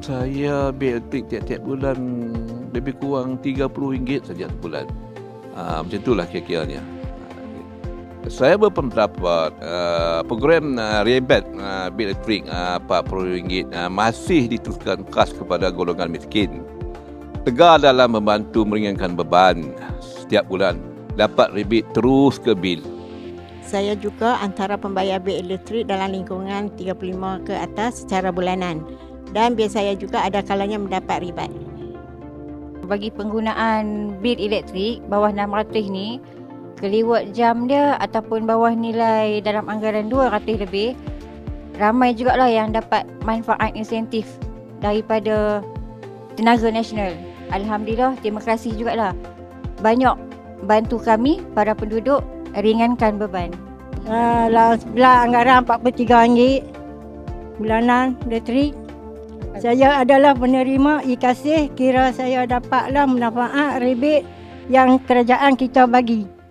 saya bil elektrik tiap-tiap bulan lebih kurang RM30 saja sebulan. Uh, macam itulah kira-kiranya. Saya berpendapat uh, program uh, rebate uh, bil elektrik uh, RM40 uh, masih diteruskan khas kepada golongan miskin. Tegar dalam membantu meringankan beban setiap bulan. Dapat rebate terus ke bil. Saya juga antara pembayar bil elektrik dalam lingkungan 35 ke atas secara bulanan. Dan bil saya juga ada kalanya mendapat ribat. Bagi penggunaan bil elektrik bawah 600 ni, keliwat jam dia ataupun bawah nilai dalam anggaran 200 lebih, ramai jugalah yang dapat manfaat insentif daripada tenaga nasional. Alhamdulillah, terima kasih jugalah. Banyak bantu kami para penduduk ringankan beban. Uh, dalam sebelah anggaran RM43 bulanan elektrik. Saya adalah penerima e-kasih kira saya dapatlah manfaat rebate yang kerajaan kita bagi.